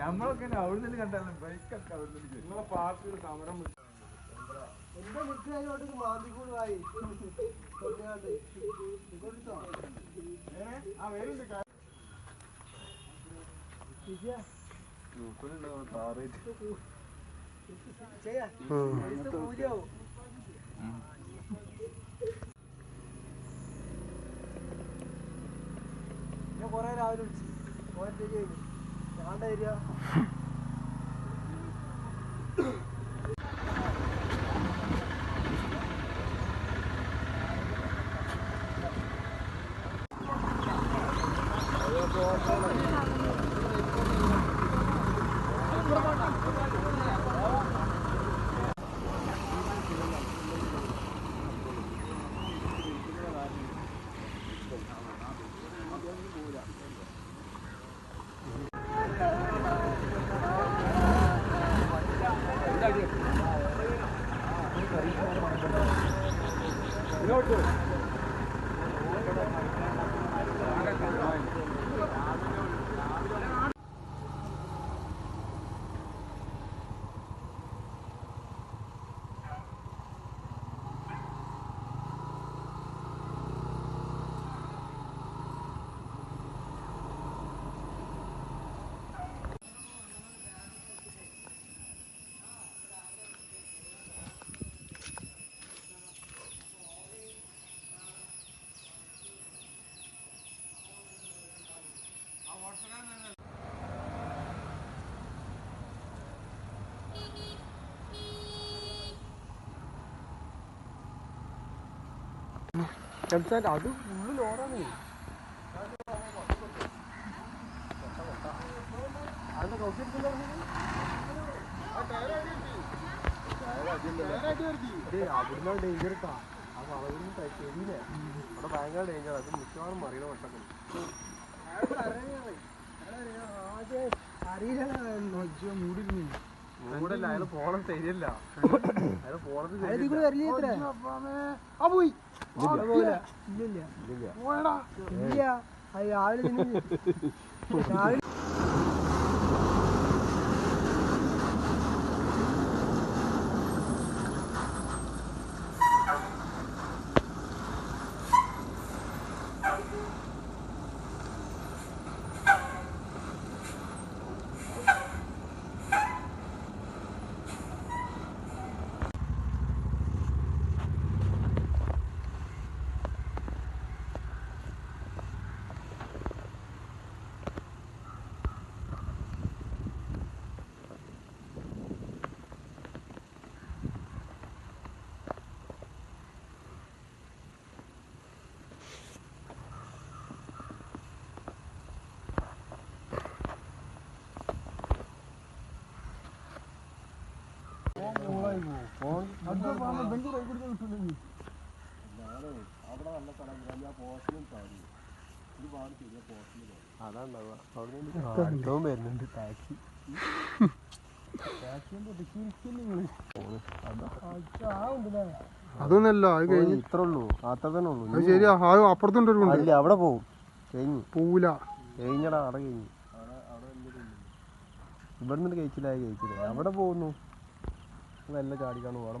ഞമ്മളൊക്കെ അവിടെ നിന്ന് കണ്ടാലും ബൈക്കൊക്കെ അവിടെ നിന്ന് നിങ്ങളെ പാർട്ടിയുടെ സമരം എന്റെ മുട്ടിലോട്ട് മാന്തിക്കൂടായി ആ പൂജയാവും ഞാൻ കൊറേ രാവിലെ വിളിച്ചു. കോയത്തേക്ക് ഞാൻ ഏരിയ അത് ഫുള്ള് ലോറാണ് അവിടുന്ന് ഡേഞ്ചർ ആ വളവിന് ശരിയില്ലേ അവിടെ ഭയങ്കര ഡേഞ്ചർ അത് മിക്കവാറും മറിയണ വട്ടൊക്കെ അയാൾ പോണത് ശരിയല്ല. അയാൾ പോണത് ഇല്ല രാവിലെ രാവിലെ അതാണ്ടാവുക അവിടെ വരുന്നുണ്ട് ടാക്സി അതൊന്നല്ല അത് കഴിഞ്ഞ്. ഇത്ര ഉള്ളൂ. അത്ര തന്നെ ഉള്ളൂ. അത് ശരിയാ ആ അപ്പുറത്തുണ്ട് ഒരു അല്ല അവിടെ പോവും. കഴിഞ്ഞു. പൂല. കഴിഞ്ഞടാ അവിടെ കഴിഞ്ഞു. ഇവിടെ നിന്ന് കഴിച്ചില്ല കഴിച്ചില്ല. അവിടെ പോകുന്നു. നല്ല ചാടിക്കാണു അവിടെ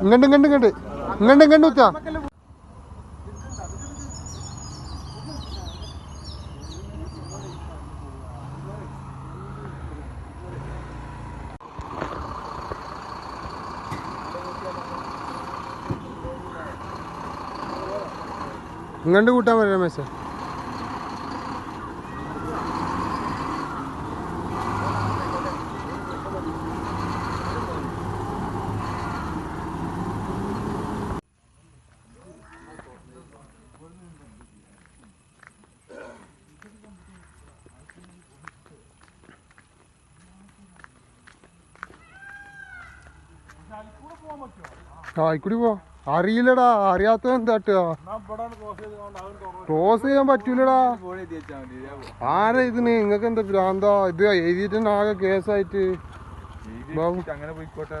ഇങ്ങണ്ട് ഇങ്ങണ്ട് ഇങ്ങണ്ട്. ഇങ്ങണ്ട് ഇങ്ങണ്ട് ഉച്ച ഇങ്ങണ്ട് കൂട്ടാൻ വരാം രമേശ ആ ആയിക്കൂടി പോ അറിയില്ലടാ അറിയാത്ത എന്താ ക്ലോസ് ക്രോസ് ചെയ്യാൻ പറ്റൂലടാ. ആരാ ഇതിന്? നിങ്ങക്ക് എന്താ ഭ്രാന്താ? ഇത് എഴുതിയിട്ട് ആകെ കേസായിട്ട്. അങ്ങനെ പോയിക്കോട്ടെ.